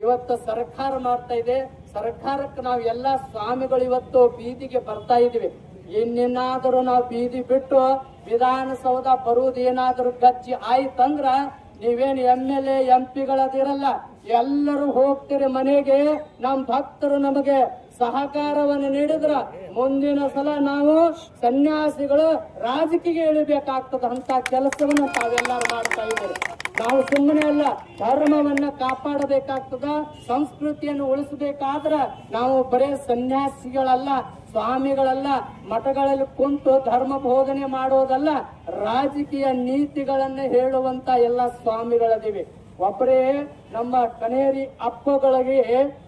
ಇವತ್ತು ಸರ್ಕಾರ ಮಾಡ್ತಾ ಇದೆ. ಸರ್ಕಾರಕ್ಕೆ ನಾವು ಎಲ್ಲ ಸ್ವಾಮಿಗಳು ಇವತ್ತು ಬೀದಿಗೆ ಬರ್ತಾ ಇದೀವಿ ಇನ್ನೇನಾದರೂ ನಾವು ಬೀದಿ ಬಿಟ್ಟು ವಿಧಾನಸೌಧ ಬರುವುದೇನಾದರೂ ಗಜ್ಜಿ ಆಯ್ತಂದ್ರ ನೀವೇನು ಎಂ ಎಲ್ ಎ, ಎಂ ಪಿಗಳದಿರಲ್ಲ, ಎಲ್ಲರೂ ಹೋಗ್ತೀರಿ ಮನೆಗೆ. ನಮ್ ಭಕ್ತರು ನಮಗೆ ಸಹಕಾರವನ್ನು ನೀಡಿದ್ರ ಮುಂದಿನ ಸಲ ನಾವು ಸನ್ಯಾಸಿಗಳು ರಾಜಕೀಯ ಇಳಿಬೇಕಾಗ್ತದ ಅಂತ ಕೆಲಸವನ್ನು ತಾವೆಲ್ಲರೂ ಮಾಡ್ತಾ ಇದ್ದೀರಿ. ನಾವು ಸುಮ್ಮನೆ ಅಲ್ಲ, ಧರ್ಮವನ್ನ ಕಾಪಾಡಬೇಕಾಗ್ತದ, ಸಂಸ್ಕೃತಿಯನ್ನು ಉಳಿಸಬೇಕಾದ್ರ ನಾವು ಬರೇ ಸನ್ಯಾಸಿಗಳಲ್ಲ, ಸ್ವಾಮಿಗಳಲ್ಲ, ಮಠಗಳಲ್ಲಿ ಕುಂತು ಧರ್ಮ ಬೋಧನೆ ಮಾಡೋದಲ್ಲ, ರಾಜಕೀಯ ನೀತಿಗಳನ್ನ ಹೇಳುವಂತ ಎಲ್ಲ ಸ್ವಾಮಿಗಳದಿವೆ. ಒಬ್ಬರೇ ನಮ್ಮ ಕನೇರಿ ಅಪ್ಪಗಳಿಗೆ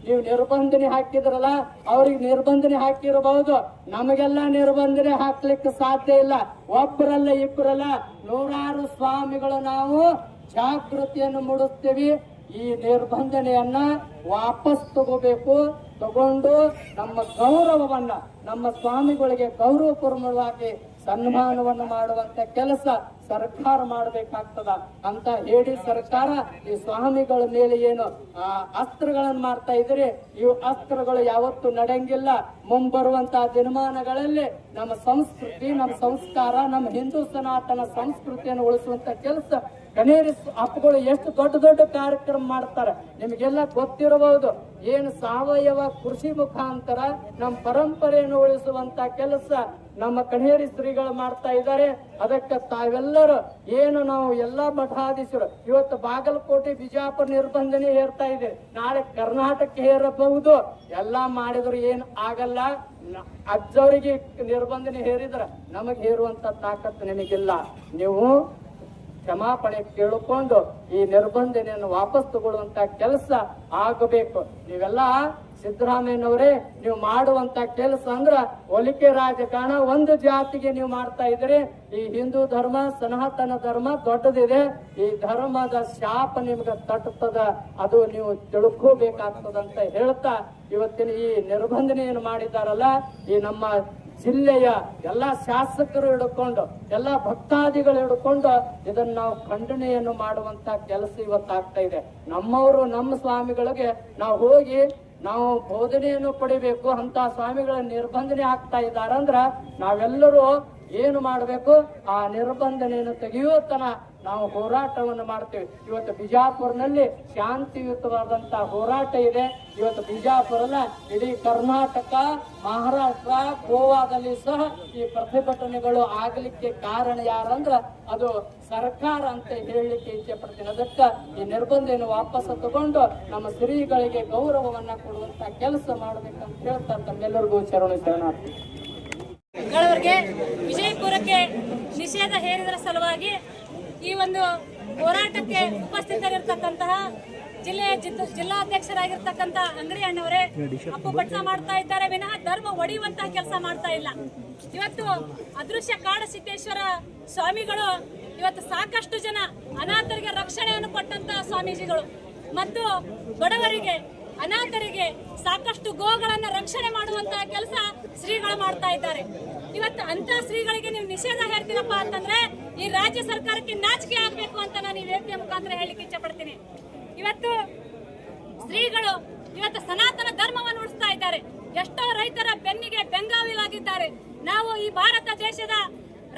ನೀವು ನಿರ್ಬಂಧನೆ ಹಾಕಿದ್ರಲ್ಲ, ಅವ್ರಿಗೆ ನಿರ್ಬಂಧನೆ ಹಾಕಿರಬಹುದು ನಮಗೆಲ್ಲ ನಿರ್ಬಂಧನೆ ಹಾಕ್ಲಿಕ್ಕೆ ಸಾಧ್ಯ ಇಲ್ಲ. ಒಬ್ಬರಲ್ಲ ಇಬ್ಬರಲ್ಲ ನೂರಾರು ಸ್ವಾಮಿಗಳು ನಾವು ಜಾಗೃತಿಯನ್ನು ಮೂಡಿಸ್ತೀವಿ ಈ ನಿರ್ಬಂಧನೆಯನ್ನ ವಾಪಸ್ ತಗೋಬೇಕು. ತಗೊಂಡು ನಮ್ಮ ಗೌರವವನ್ನ, ನಮ್ಮ ಸ್ವಾಮಿಗಳಿಗೆ ಗೌರವಪೂರ್ವಕವಾಗಿ ಸನ್ಮಾನವನ್ನು ಮಾಡುವಂತ ಕೆಲಸ ಸರ್ಕಾರ ಮಾಡಬೇಕಾಗ್ತದ ಅಂತ ಹೇಳಿ ಸರ್ಕಾರ ಈ ಸ್ವಾಮಿಗಳ ಮೇಲೆ ಏನು, ಆ ಅಸ್ತ್ರಗಳನ್ನು ಮಾಡ್ತಾ ಇದ್ರೆ ಇವು ಅಸ್ತ್ರಗಳು ಯಾವತ್ತು ನಡೆಯಂಗಿಲ್ಲ. ಮುಂಬರುವಂತಹ ದಿನಮಾನಗಳಲ್ಲಿ ನಮ್ಮ ಸಂಸ್ಕೃತಿ, ನಮ್ಮ ಸಂಸ್ಕಾರ, ನಮ್ಮ ಹಿಂದೂ ಸನಾತನ ಸಂಸ್ಕೃತಿಯನ್ನು ಉಳಿಸುವಂತ ಕೆಲಸ ಕನೇರಿ ಅಪ್ಪಗಳು ಎಷ್ಟು ದೊಡ್ಡ ದೊಡ್ಡ ಕಾರ್ಯಕ್ರಮ ಮಾಡ್ತಾರೆ, ನಿಮಗೆಲ್ಲ ಗೊತ್ತಿರಬಹುದು. ಏನು ಸಾವಯವ ಕೃಷಿ ಮುಖಾಂತರ ನಮ್ಮ ಪರಂಪರೆಯನ್ನು ಉಳಿಸುವಂತ ಕೆಲಸ ನಮ್ಮ ಕಣೇರಿ ಶ್ರೀಗಳು ಮಾಡ್ತಾ ಇದ್ದಾರೆ. ಅದಕ್ಕೆ ತಾವೆಲ್ಲರೂ ಏನು ನಾವು ಎಲ್ಲಾ ಮಠಾಧೀಶರು, ಇವತ್ತು ಬಾಗಲಕೋಟೆ ಬಿಜಾಪುರ ನಿರ್ಬಂಧನೆ ಹೇರ್ತಾ ಇದೆ. ನಾಳೆ ಕರ್ನಾಟಕ ಹೇರಬಹುದು. ಎಲ್ಲ ಮಾಡಿದ್ರು ಏನ್ ಆಗಲ್ಲ. ಅಜ್ಜವರಿಗೆ ನಿರ್ಬಂಧನೆ ಹೇರಿದ್ರ ನಮಗೆ ಹೇರುವಂತ ತಾಕತ್ತು ನಿಮಗಿಲ್ಲ. ನೀವು ಕ್ಷಮಾಪಣೆ ಕೇಳಿಕೊಂಡು ಈ ನಿರ್ಬಂಧನೆಯನ್ನು ವಾಪಸ್ ತಗೊಳ್ಳುವಂತ ಕೆಲಸ ಆಗಬೇಕು. ನೀವೆಲ್ಲ ಸಿದ್ದರಾಮಯ್ಯನವರೇ, ನೀವು ಮಾಡುವಂತ ಕೆಲಸ ಅಂದ್ರ ಒಲಿಕೆ ರಾಜಕಾರಣ ಒಂದು ಜಾತಿಗೆ ನೀವು ಮಾಡ್ತಾ ಇದ್ರಿ ಈ ಹಿಂದೂ ಧರ್ಮ, ಸನಾತನ ಧರ್ಮ ದೊಡ್ಡದಿದೆ. ಈ ಧರ್ಮದ ಶಾಪ ನಿಮ್ಗೆ ತಟ್ಟುತ್ತದ ಅದು ನೀವು ತಿಳ್ಕೋಬೇಕಾಗ್ತದಂತ ಹೇಳ್ತಾ ಇವತ್ತಿನ ಈ ನಿರ್ಬಂಧನೆಯನ್ನು ಮಾಡಿದಾರಲ್ಲ ಈ ನಮ್ಮ ಜಿಲ್ಲೆಯ ಎಲ್ಲ ಶಾಸಕರು ಹಿಡ್ಕೊಂಡು, ಎಲ್ಲ ಭಕ್ತಾದಿಗಳು ಹಿಡ್ಕೊಂಡು ಇದನ್ನ ನಾವು ಖಂಡನೆಯನ್ನು ಮಾಡುವಂತ ಕೆಲಸ ಇವತ್ತಾಗ್ತಾ ಇದೆ. ನಮ್ಮವರು, ನಮ್ಮ ಸ್ವಾಮಿಗಳಿಗೆ ನಾವು ಹೋಗಿ ನಾವು ಬೋಧನೆಯನ್ನು ಪಡಿಬೇಕು ಅಂತ ಸ್ವಾಮಿಗಳ ನಿರ್ಬಂಧನೆ ಆಗ್ತಾ ಇದ್ದಾರಂದ್ರ ನಾವೆಲ್ಲರೂ ಏನು ಮಾಡಬೇಕು? ಆ ನಿರ್ಬಂಧನೆಯನ್ನು ತೆಗೆಯುವ ನಾವು ಹೋರಾಟವನ್ನು ಮಾಡ್ತೇವೆ. ಇವತ್ತು ಬಿಜಾಪುರ್ನಲ್ಲಿ ಶಾಂತಿಯುತವಾದಂತಹ ಹೋರಾಟ ಇದೆ. ಇವತ್ತು ಬಿಜಾಪುರನ ಇಡೀ ಕರ್ನಾಟಕ, ಮಹಾರಾಷ್ಟ್ರ, ಗೋವಾದಲ್ಲಿ ಸಹ ಈ ಪ್ರತಿಭಟನೆಗಳು ಆಗಲಿಕ್ಕೆ ಕಾರಣ ಯಾರಂದ್ರ ಅದು ಸರ್ಕಾರ ಅಂತ ಹೇಳಲಿಕ್ಕೆ ಇಚ್ಛೆ ಪಡ್ತೀನಿ. ಅದಕ್ಕೆ ಈ ನಿರ್ಬಂಧವನ್ನು ವಾಪಸ್ ತಗೊಂಡು ನಮ್ಮ ಸ್ತ್ರೀಗಳಿಗೆ ಗೌರವವನ್ನ ಕೊಡುವಂತ ಕೆಲಸ ಮಾಡ್ಬೇಕಂತ ಹೇಳ್ತಾ ತಮ್ಮೆಲ್ಲರಿಗೂ ಚರಣ ಶರಣಾರ್ಥಿ. ಗಳವರಿಗೆ ವಿಜಯಪುರಕ್ಕೆ ನಿಷೇಧ ಹೇರಿದರ ಸಲುವಾಗಿ ಈ ಒಂದು ಹೋರಾಟಕ್ಕೆ ಉಪಸ್ಥಿತರಿರ್ತಕ್ಕಂತಹ ಜಿಲ್ಲೆಯ ಜಿಲ್ಲಾಧ್ಯಕ್ಷರಾಗಿರ್ತಕ್ಕಂಥ ಅಂಗಡಿ ಅಣ್ಣವರೇ ಅಪ್ಪು ಭಟ್ಟ ಮಾಡ್ತಾ ಇದ್ದಾರೆ. ವಿನಃ ಧರ್ಮ ಒಡೆಯುವಂತಹ ಕೆಲಸ ಮಾಡ್ತಾ ಇಲ್ಲ. ಇವತ್ತು ಅದೃಶ್ಯ ಕಾಡಸಿದ್ದೇಶ್ವರ ಸ್ವಾಮಿಗಳು ಇವತ್ತು ಸಾಕಷ್ಟು ಜನ ಅನಾಥರಿಗೆ ರಕ್ಷಣೆಯನ್ನು ಕೊಟ್ಟಂತಹ ಸ್ವಾಮೀಜಿಗಳು. ಮತ್ತು ಬಡವರಿಗೆ ಅನಾಥರಿಗೆ ಸಾಕಷ್ಟು ಗೋಗಳನ್ನ ರಕ್ಷಣೆ ಮಾಡುವಂತಹ ಕೆಲಸ ಶ್ರೀಗಳು ಮಾಡ್ತಾ ಇದ್ದಾರೆ. ಇವತ್ತು ಅಂತ ಶ್ರೀಗಳಿಗೆ ನೀವು ನಿಷೇಧ ಹೇಳ್ತೀರಪ್ಪ ಅಂತಂದ್ರೆ ಈ ರಾಜ್ಯ ಸರ್ಕಾರಕ್ಕೆ ನಾಚಿಕೆ ಆಗ್ಬೇಕು ಅಂತ ನಾನು ಈ ವೇದಿಕೆ ಮುಖಾಂತರ ಹೇಳಿಕ್ಕೆ ಇಚ್ಛೆ ಪಡ್ತೀನಿ ಇವತ್ತು ಶ್ರೀಗಳು ಇವತ್ತು ಸನಾತನ ಧರ್ಮವನ್ನು ಉಳಿಸ್ತಾ ಇದ್ದಾರೆ. ಎಷ್ಟೋ ರೈತರ ಬೆನ್ನಿಗೆ ಬೆಂಗಾವಿಲಾಗಿದ್ದಾರೆ. ನಾವು ಈ ಭಾರತ ದೇಶದ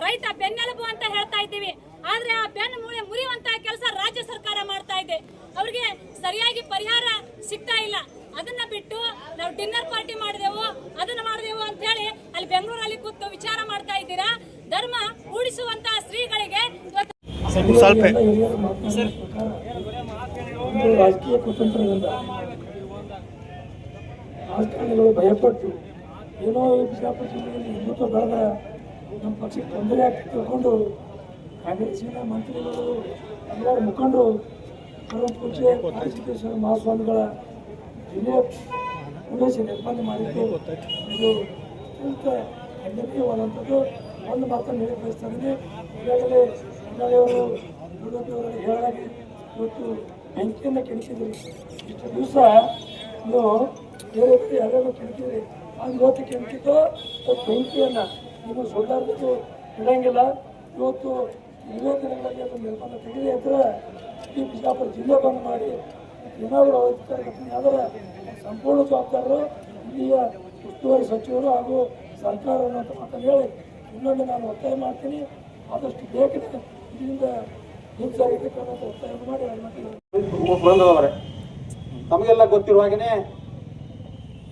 ರೈತ ಬೆನ್ನೆಲುಬು ಅಂತ ಹೇಳ್ತಾ ಇದ್ದೀವಿ. ಆದ್ರೆ ಆ ಬೆನ್ನು ಮೂಳೆ ಮುರಿಯುವಂತಹ ಕೆಲಸ ರಾಜ್ಯ ಸರ್ಕಾರ ಮಾಡ್ತಾ ಇದೆ. ಅವ್ರಿಗೆ ಸರಿಯಾಗಿ ಪರಿಹಾರ ಸಿಗ್ತಾ ಇಲ್ಲ. ಅದನ್ನ ಬಿಟ್ಟು ನಾವು ಡಿನ್ನರ್ ಪಾರ್ಟಿ ಮಾಡಿದೆವು ಅದನ್ನ ಮಾಡಿದೆವು ಅಂತ ಹೇಳಿ ಅಲ್ಲಿ ಬೆಂಗಳೂರಲ್ಲಿ ಕೂತು ವಿಚಾರ ಮಾಡ್ತಾ ಇದ್ದೀರಾ? ಧರ್ಮ ಉಳಿಸುವಂತಹ ಶ್ರೀಗಳಿಗೆ ಸ್ವಲ್ಪ ರಾಜಕೀಯ ಕುತಂತ್ರದಿಂದ ರಾಜಕಾರಣಿಗಳು ಭಯಪಟ್ಟು ಏನೋ ಬಿಜಾಪುರ ಜಿಲ್ಲೆಯಲ್ಲಿ ಹಿಂದುತ್ವ ಬೆಳೆದ ನಮ್ಮ ಪಕ್ಷಕ್ಕೆ ತೊಂದರೆ ಆಗ್ತದೆ ತಿಳ್ಕೊಂಡು ಕಾಂಗ್ರೆಸ್ಸಿನ ಮಂತ್ರಿಗಳು ಹಲವಾರು ಮುಖಂಡರು ಪರಮ ಪೂಜೆ ಕಾಶಿಕೇಶ್ವರ ಮಹಾಸ್ವಾಮಿಗಳ ನಿರ್ಬಂಧ ನಿರ್ಮಾಣ ಮಾಡಿದ್ದು. ಇದು ಅತ್ಯಂತ ಖಂಡನೀಯವಾದಂಥದ್ದು ಒಂದು ಮಾತನ್ನು ಹೇಳಿ ಈಗಾಗಲೇ ಹಿನ್ನೆಲೆಯವರು ಇವತ್ತು ಬೆಂಕಿಯನ್ನು ಕೆಡಿಸಿದ್ರಿ. ಇಷ್ಟು ದಿವಸ ನೀವು ಬೇರೆ ಬೇರೆ ಕೆಣಕಿದ್ರಿ ಅದು ಇವತ್ತು ಬೆಂಕಿಯನ್ನು ನೀವು ಸುಳ್ಳಾರ್ದು ಇಡಂಗಿಲ್ಲ ಇವತ್ತು ಇವೇ ದಿನಗಳಲ್ಲಿ ಅದು ನಿರ್ಬಂಧ ತೆಗೆದೇ ಇದ್ರೆ ಈ ಬಿಜಾಪುರ ಜಿಲ್ಲೆ ಬಂದ್ ಮಾಡಿ ಏನಾದರೂ ಘಟನೆ ಆದರೆ ಸಂಪೂರ್ಣ ಜವಾಬ್ದಾರರು ಇಲ್ಲಿಯ ಉಸ್ತುವಾರಿ ಸಚಿವರು ಹಾಗೂ ಸರ್ಕಾರ ಅನ್ನುವಂಥ ಮಾತನ್ನು ಹೇಳಿ ಇನ್ನೊಂದು ನಾನು ಒತ್ತಾಯ ಮಾಡ್ತೀನಿ. ಆದಷ್ಟು ಬೇಗನೆ ಇದರಿಂದ ಅನ್ನೋಂಥ ಒತ್ತಾಯ ಮಾಡಿ ಬಂದವರೆ ತಮಗೆಲ್ಲ ಗೊತ್ತಿರುವ ಹಾಗೆಯೇ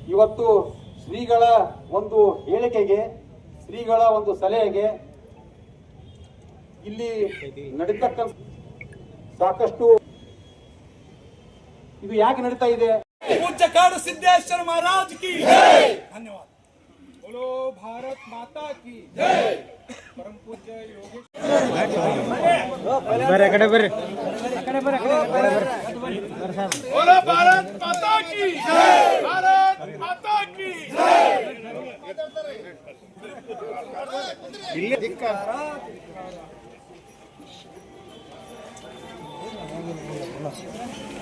ಇವತ್ತು ಶ್ರೀಗಳ ಒಂದು ಹೇಳಿಕೆಗೆ, ಶ್ರೀಗಳ ಒಂದು ಸಲಹೆಗೆ ಇಲ್ಲಿ ನಡೀತಕ್ಕಂಥ ಸಾಕಷ್ಟು ಇದು ಯಾಕೆ ನಡೀತಾ ಇದೆ पूज्य काड़ सिद्धेश्वर महाराज की धन्यवाद बोलो भारत माता की परम पूज्य योगेश बोलो भारत माता की भारत माता की 是。